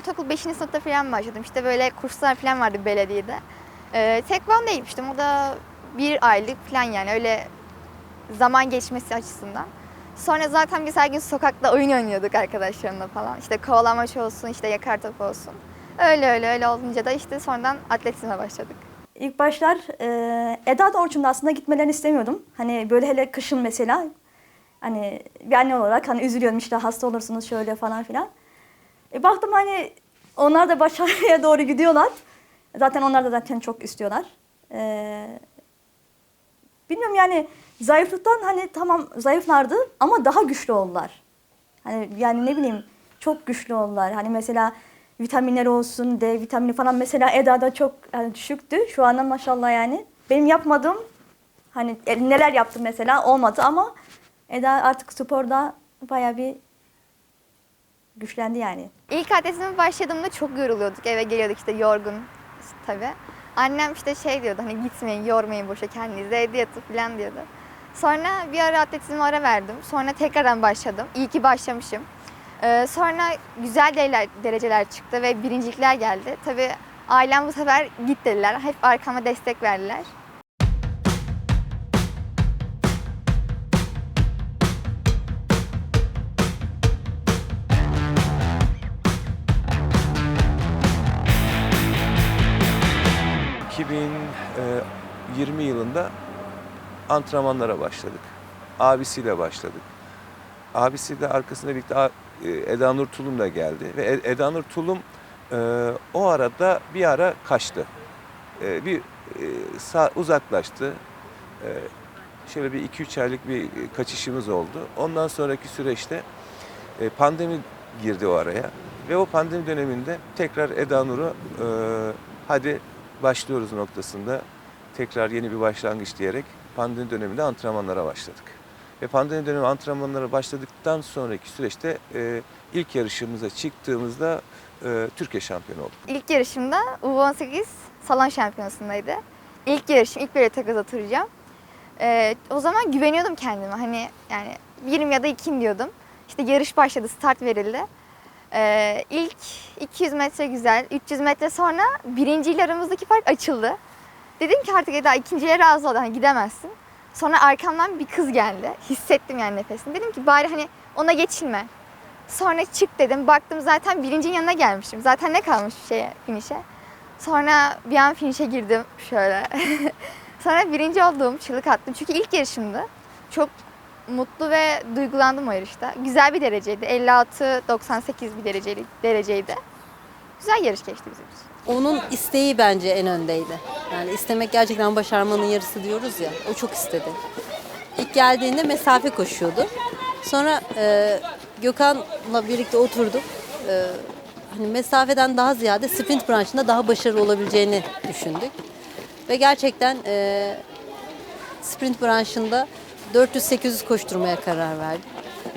ortaokul 5. sınıfta falan başladım. İşte böyle kurslar falan vardı belediyede. Ee, tekvandoya gitmiştim. O da bir aylık falan yani öyle zaman geçmesi açısından. Sonra zaten biz her gün sokakta oyun oynuyorduk arkadaşlarımla falan. İşte kovalamaç olsun, işte yakar top olsun. Öyle öyle öyle olunca da işte sonradan atletizme başladık. İlk başlar e, Eda da Orçun'da aslında gitmelerini istemiyordum. Hani böyle hele kışın mesela hani bir anne olarak hani üzülüyorum işte hasta olursunuz şöyle falan filan. E, baktım hani onlar da başarıya doğru gidiyorlar. Zaten onlar da zaten çok istiyorlar. E, bilmiyorum yani zayıflıktan hani tamam zayıflardı ama daha güçlü oldular. Hani yani ne bileyim çok güçlü oldular. Hani mesela vitaminleri olsun, D vitamini falan mesela Eda'da çok yani düşüktü. Şu anda maşallah yani. Benim yapmadığım hani e, neler yaptım mesela olmadı ama Eda artık sporda bayağı bir güçlendi yani. İlk atletizme başladığımda çok yoruluyorduk. Eve geliyorduk işte yorgun işte tabii. Annem işte şey diyordu hani gitmeyin, yormayın boşa kendinizi, evde yatıp falan diyordu. Sonra bir ara atletizme ara verdim. Sonra tekrardan başladım. İyi ki başlamışım. Ee, sonra güzel dereceler, dereceler çıktı ve birincilikler geldi. Tabii ailem bu sefer git dediler. Hep arkama destek verdiler. 2020 yılında antrenmanlara başladık. Abisiyle başladık. Abisi de arkasında birlikte e, Eda Nur Tulum da geldi. Ve E- Eda Nur Tulum e, o arada bir ara kaçtı. E, bir e, sağ, uzaklaştı. E, şöyle bir 2-3 aylık bir kaçışımız oldu. Ondan sonraki süreçte e, pandemi girdi o araya. Ve o pandemi döneminde tekrar Eda Nur'u e, hadi başlıyoruz noktasında tekrar yeni bir başlangıç diyerek pandemi döneminde antrenmanlara başladık. Ve pandemi dönemi antrenmanlara başladıktan sonraki süreçte e, ilk yarışımıza çıktığımızda e, Türkiye şampiyonu olduk. İlk yarışımda U18 salon şampiyonasındaydı. İlk yarışım, ilk böyle takoz atıracağım. Ee, o zaman güveniyordum kendime. Hani yani birim ya da ikim diyordum. İşte yarış başladı, start verildi. Ee, ilk 200 metre güzel, 300 metre sonra birinciyle aramızdaki fark açıldı. Dedim ki artık Eda ikinciye razı ol, hani gidemezsin. Sonra arkamdan bir kız geldi. Hissettim yani nefesini. Dedim ki bari hani ona geçilme. Sonra çık dedim. Baktım zaten birincinin yanına gelmişim. Zaten ne kalmış şeye, finişe. Sonra bir an finişe girdim şöyle. Sonra birinci oldum, çığlık attım. Çünkü ilk yarışımdı. Çok mutlu ve duygulandım o yarışta. Güzel bir dereceydi. 56-98 bir dereceli, dereceydi. Güzel yarış geçti bizim için. Onun isteği bence en öndeydi. Yani istemek gerçekten başarmanın yarısı diyoruz ya. O çok istedi. İlk geldiğinde mesafe koşuyordu. Sonra e, Gökhan'la birlikte oturduk. E, hani mesafeden daha ziyade sprint branşında daha başarılı olabileceğini düşündük. Ve gerçekten e, sprint branşında 400-800 koşturmaya karar verdik.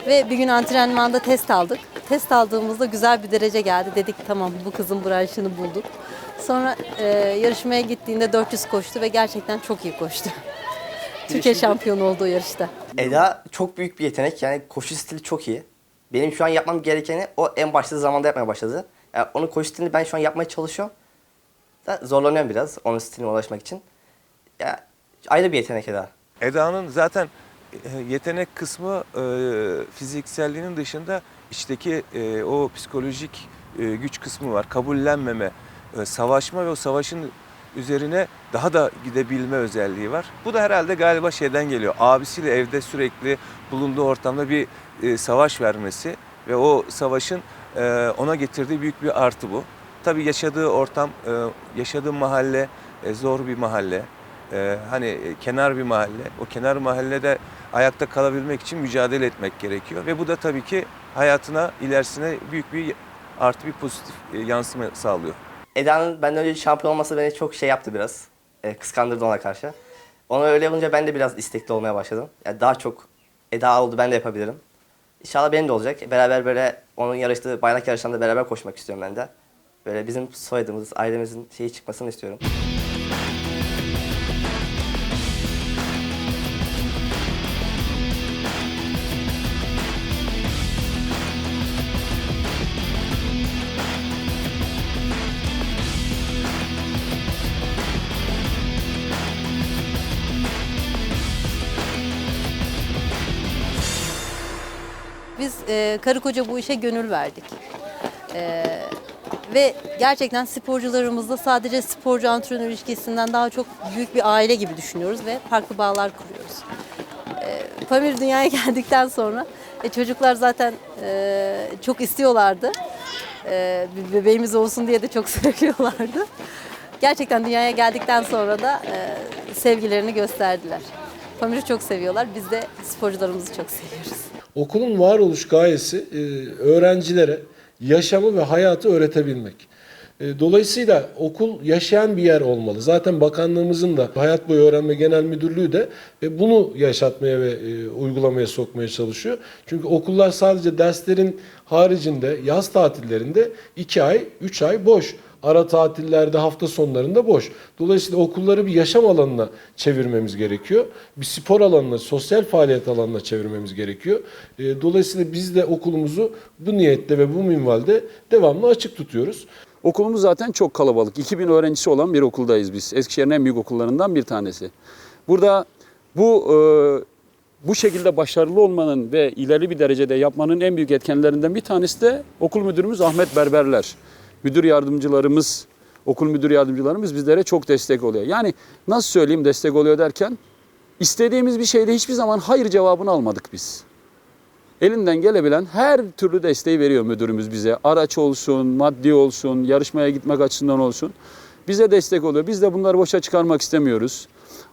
Ve bir gün antrenmanda test aldık. Test aldığımızda güzel bir derece geldi. Dedik tamam bu kızın branşını bulduk. Sonra e, yarışmaya gittiğinde 400 koştu ve gerçekten çok iyi koştu. Türkiye şampiyonu oldu o yarışta. Eda çok büyük bir yetenek. Yani koşu stili çok iyi. Benim şu an yapmam gerekeni o en başladığı zamanda yapmaya başladı. Yani onun koşu stilini ben şu an yapmaya çalışıyorum. Da zorlanıyorum biraz onun stiline ulaşmak için. Ya ayrı bir yetenek Eda. Eda'nın zaten yetenek kısmı e, fizikselliğinin dışında içteki e, o psikolojik e, güç kısmı var. Kabullenmeme, e, savaşma ve o savaşın üzerine daha da gidebilme özelliği var. Bu da herhalde galiba şeyden geliyor. Abisiyle evde sürekli bulunduğu ortamda bir e, savaş vermesi ve o savaşın e, ona getirdiği büyük bir artı bu. Tabii yaşadığı ortam, e, yaşadığı mahalle e, zor bir mahalle. Ee, hani e, kenar bir mahalle. O kenar mahallede ayakta kalabilmek için mücadele etmek gerekiyor. Ve bu da tabii ki hayatına, ilerisine büyük bir artı bir pozitif e, yansıma sağlıyor. Eda'nın benden önce şampiyon olması beni çok şey yaptı biraz. E, kıskandırdı ona karşı. Ona öyle olunca ben de biraz istekli olmaya başladım. Yani daha çok Eda oldu ben de yapabilirim. İnşallah benim de olacak. Beraber böyle onun yarıştığı bayrak yarışlarında beraber koşmak istiyorum ben de. Böyle bizim soyadımız, ailemizin şeyi çıkmasını istiyorum. Biz e, karı koca bu işe gönül verdik. E, ve gerçekten sporcularımızla sadece sporcu antrenör ilişkisinden daha çok büyük bir aile gibi düşünüyoruz ve farklı bağlar kuruyoruz. E, Pamir dünyaya geldikten sonra e, çocuklar zaten e, çok istiyorlardı. E, bir bebeğimiz olsun diye de çok söylüyorlardı. Gerçekten dünyaya geldikten sonra da e, sevgilerini gösterdiler. Pamir'i çok seviyorlar. Biz de sporcularımızı çok seviyoruz. Okulun varoluş gayesi e, öğrencilere yaşamı ve hayatı öğretebilmek. E, Dolayısıyla okul yaşayan bir yer olmalı. Zaten bakanlığımızın da Hayat Boyu Öğrenme Genel Müdürlüğü de e, bunu yaşatmaya ve uygulamaya sokmaya çalışıyor. Çünkü okullar sadece derslerin haricinde yaz tatillerinde 2 ay, 3 ay boş. Ara tatillerde hafta sonlarında boş. Dolayısıyla okulları bir yaşam alanına çevirmemiz gerekiyor. Bir spor alanına, sosyal faaliyet alanına çevirmemiz gerekiyor. E, Dolayısıyla biz de okulumuzu bu niyette ve bu minvalde devamlı açık tutuyoruz. Okulumuz zaten çok kalabalık. 2000 öğrencisi olan bir okuldayız biz. Eskişehir'in en büyük okullarından bir tanesi. Burada bu e, bu şekilde başarılı olmanın ve ileri bir derecede yapmanın en büyük etkenlerinden bir tanesi de okul müdürümüz Ahmet Berberler. Müdür yardımcılarımız, okul müdür yardımcılarımız bizlere çok destek oluyor. Yani nasıl söyleyeyim destek oluyor derken istediğimiz bir şeyde hiçbir zaman hayır cevabını almadık biz elinden gelebilen her türlü desteği veriyor müdürümüz bize. Araç olsun, maddi olsun, yarışmaya gitmek açısından olsun. Bize destek oluyor. Biz de bunları boşa çıkarmak istemiyoruz.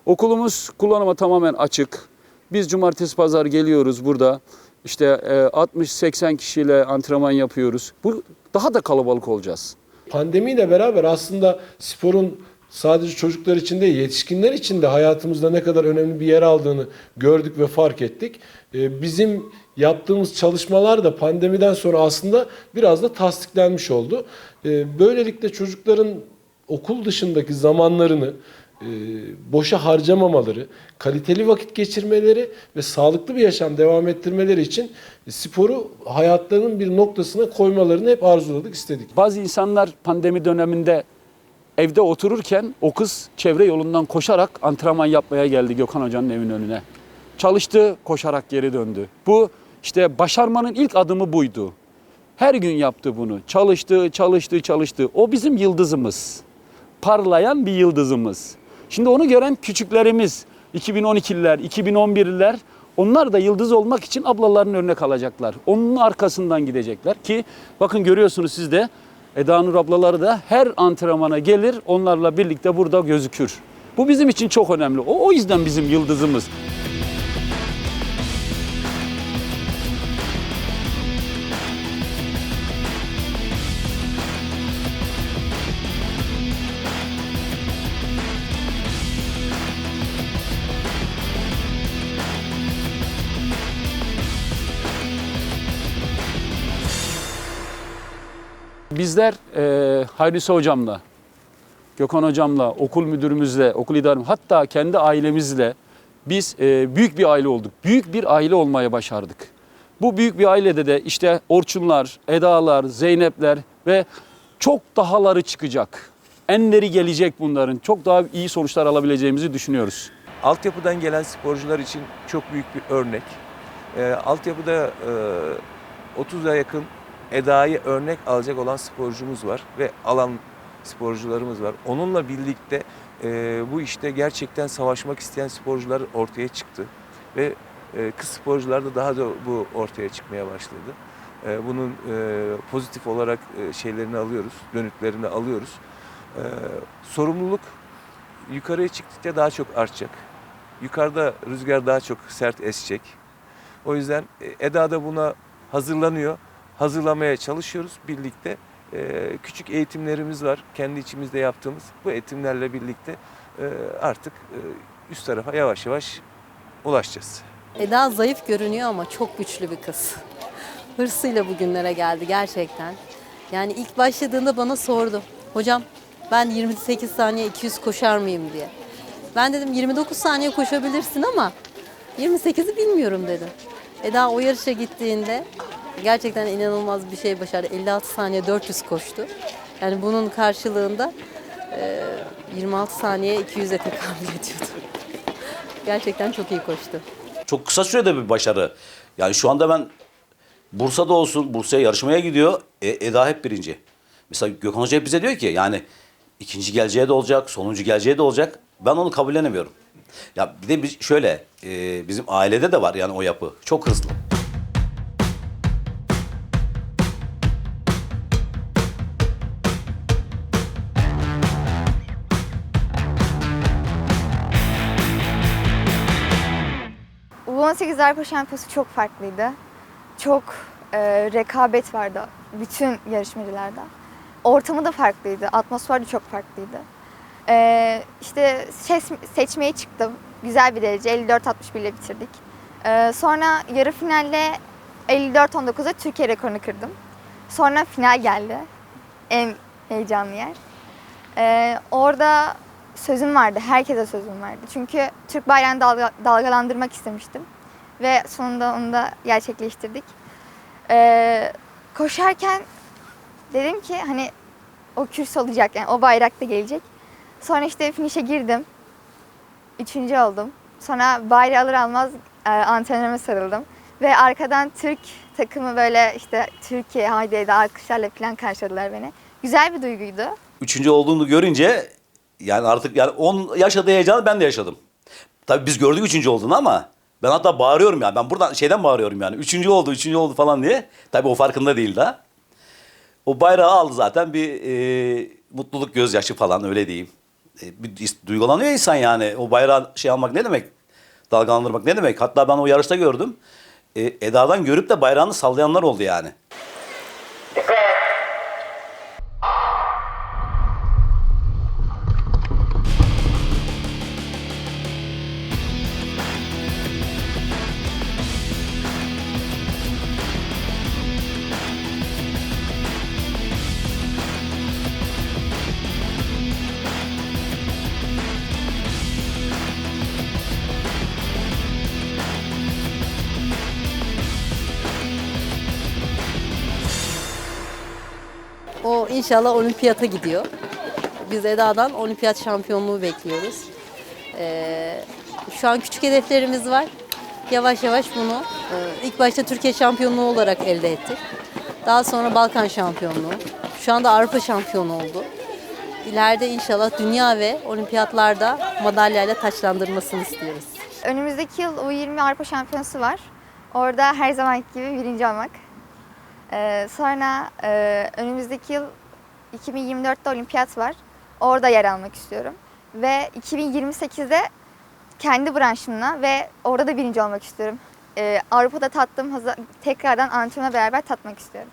Okulumuz kullanıma tamamen açık. Biz cumartesi pazar geliyoruz burada. İşte e, 60-80 kişiyle antrenman yapıyoruz. Bu daha da kalabalık olacağız. Pandemiyle beraber aslında sporun sadece çocuklar için değil, yetişkinler için de hayatımızda ne kadar önemli bir yer aldığını gördük ve fark ettik. Ee, Bizim yaptığımız çalışmalar da pandemiden sonra aslında biraz da tasdiklenmiş oldu. Ee, Böylelikle çocukların okul dışındaki zamanlarını e, boşa harcamamaları, kaliteli vakit geçirmeleri ve sağlıklı bir yaşam devam ettirmeleri için sporu hayatlarının bir noktasına koymalarını hep arzuladık, istedik. Bazı insanlar pandemi döneminde evde otururken o kız çevre yolundan koşarak antrenman yapmaya geldi Gökhan Hoca'nın evinin önüne. Çalıştı, koşarak geri döndü. Bu işte başarmanın ilk adımı buydu. Her gün yaptı bunu. Çalıştı, çalıştı, çalıştı. O bizim yıldızımız. Parlayan bir yıldızımız. Şimdi onu gören küçüklerimiz, 2012'liler, 2011'liler onlar da yıldız olmak için ablaların önüne kalacaklar. Onun arkasından gidecekler ki bakın görüyorsunuz siz de Eda Nur ablaları da her antrenmana gelir onlarla birlikte burada gözükür. Bu bizim için çok önemli. O, o yüzden bizim yıldızımız. Bizler e, Hayrisi hocamla, Gökhan hocamla, okul müdürümüzle, okul idarem hatta kendi ailemizle biz e, büyük bir aile olduk. Büyük bir aile olmaya başardık. Bu büyük bir ailede de işte Orçunlar, Edalar, Zeynepler ve çok dahaları çıkacak. Enleri gelecek bunların. Çok daha iyi sonuçlar alabileceğimizi düşünüyoruz. Altyapıdan gelen sporcular için çok büyük bir örnek. Ee, altyapıda e, 30'a yakın Eda'yı örnek alacak olan sporcumuz var ve alan sporcularımız var. Onunla birlikte e, bu işte gerçekten savaşmak isteyen sporcular ortaya çıktı ve e, kız sporcular da daha da bu ortaya çıkmaya başladı. E, bunun e, pozitif olarak e, şeylerini alıyoruz, dönütlerini alıyoruz. E, sorumluluk yukarıya çıktıkça daha çok artacak. Yukarıda rüzgar daha çok sert esecek. O yüzden e, Eda da buna hazırlanıyor. Hazırlamaya çalışıyoruz birlikte. Küçük eğitimlerimiz var. Kendi içimizde yaptığımız. Bu eğitimlerle birlikte artık üst tarafa yavaş yavaş ulaşacağız. Eda zayıf görünüyor ama çok güçlü bir kız. Hırsıyla bugünlere geldi gerçekten. Yani ilk başladığında bana sordu. Hocam ben 28 saniye 200 koşar mıyım diye. Ben dedim 29 saniye koşabilirsin ama 28'i bilmiyorum dedim. Eda o yarışa gittiğinde gerçekten inanılmaz bir şey başardı. 56 saniye 400 koştu. Yani bunun karşılığında e, 26 saniye 200'e tekabül ediyordu. Gerçekten çok iyi koştu. Çok kısa sürede bir başarı. Yani şu anda ben Bursa'da olsun, Bursa'ya yarışmaya gidiyor. E, Eda hep birinci. Mesela Gökhan Hoca hep bize diyor ki yani ikinci geleceği de olacak, sonuncu geleceği de olacak. Ben onu kabullenemiyorum. Ya bir de biz şöyle, e, bizim ailede de var yani o yapı. Çok hızlı. U18 Avrupa Şampiyonası çok farklıydı. Çok e, rekabet vardı bütün yarışmacılarda. Ortamı da farklıydı, atmosfer de çok farklıydı. E, işte ses- seçmeye çıktım. Güzel bir derece, 54-61 ile bitirdik. E, sonra yarı finalde 54-19'a Türkiye rekorunu kırdım. Sonra final geldi. En heyecanlı yer. Ee, orada sözüm vardı, herkese sözüm vardı. Çünkü Türk bayrağını dalga- dalgalandırmak istemiştim. Ve sonunda onu da gerçekleştirdik. Ee, koşarken dedim ki hani o kürsü olacak yani o bayrak da gelecek. Sonra işte finişe girdim. Üçüncü oldum. Sonra bayrağı alır almaz e, antrenörüme sarıldım. Ve arkadan Türk takımı böyle işte Türkiye haydi haydi alkışlarla falan karşıladılar beni. Güzel bir duyguydu. Üçüncü olduğunu görünce yani artık yani on yaşadığı heyecanı ben de yaşadım. Tabii biz gördük üçüncü olduğunu ama ben hatta bağırıyorum yani. Ben buradan şeyden bağırıyorum yani. Üçüncü oldu, üçüncü oldu falan diye. Tabii o farkında değil daha. O bayrağı aldı zaten bir e, mutluluk gözyaşı falan öyle diyeyim. E, bir duygulanıyor insan yani. O bayrağı şey almak ne demek? Dalgalandırmak ne demek? Hatta ben o yarışta gördüm. E, Eda'dan görüp de bayrağını sallayanlar oldu yani. İnşallah olimpiyata gidiyor. Biz Eda'dan olimpiyat şampiyonluğu bekliyoruz. Ee, şu an küçük hedeflerimiz var. Yavaş yavaş bunu e, ilk başta Türkiye şampiyonluğu olarak elde ettik. Daha sonra Balkan şampiyonluğu. Şu anda Avrupa şampiyonu oldu. İleride inşallah dünya ve olimpiyatlarda madalyayla taçlandırmasını istiyoruz. Önümüzdeki yıl U20 Avrupa Şampiyonası var. Orada her zamanki gibi birinci olmak. Ee, sonra e, önümüzdeki yıl 2024'te olimpiyat var. Orada yer almak istiyorum. Ve 2028'de kendi branşımla ve orada da birinci olmak istiyorum. Ee, Avrupa'da tattığım tekrardan antrenörle beraber tatmak istiyorum.